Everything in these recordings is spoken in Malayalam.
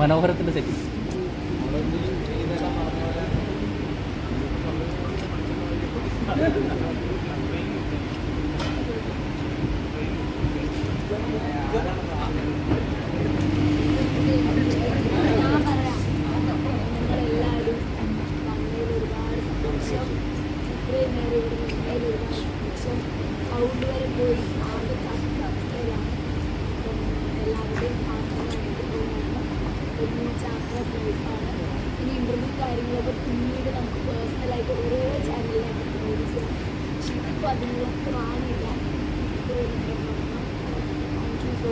മനോഹരത്തിന്റെ സെറ്റ് കാര്യങ്ങളൊക്കെ പേഴ്സണലായിട്ട് ഓരോ ചാനലിലായിട്ട് പക്ഷേ ഇപ്പോൾ അതിനുള്ള പ്രാണിയില്ല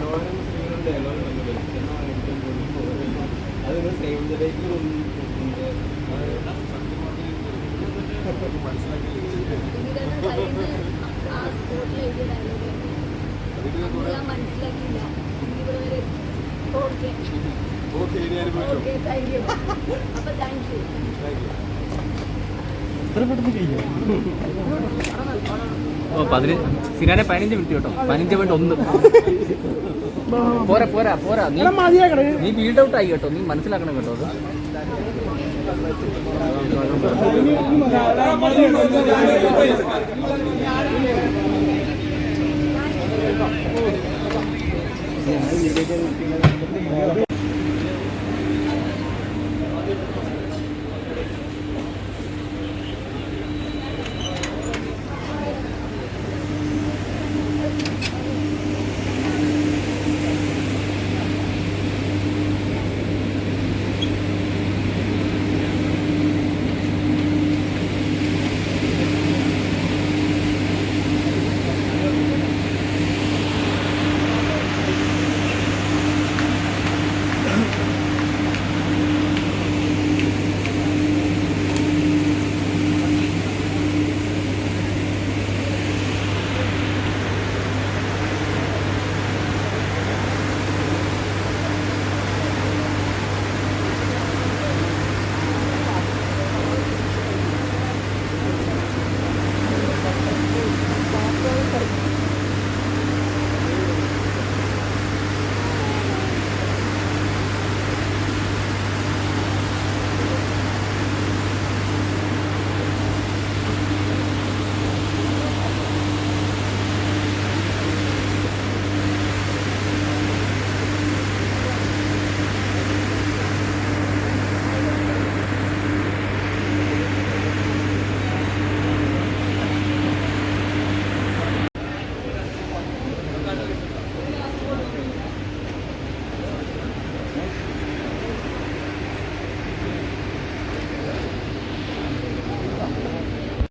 ഡയലോഗ് ഇത്ര പെട്ടെന്ന് കഴിഞ്ഞു ഓ പതിനഞ്ച് സിനാനെ പതിനഞ്ച് മിനിറ്റ് കേട്ടോ. പതിനഞ്ച് പോയിന്റ് ഒന്ന്. പോരാ പോരാ പോരാ നീ നീ ഫീൽഡ് ഔട്ട് ആയി കേട്ടോ നീ മനസ്സിലാക്കണം കേട്ടോ അത്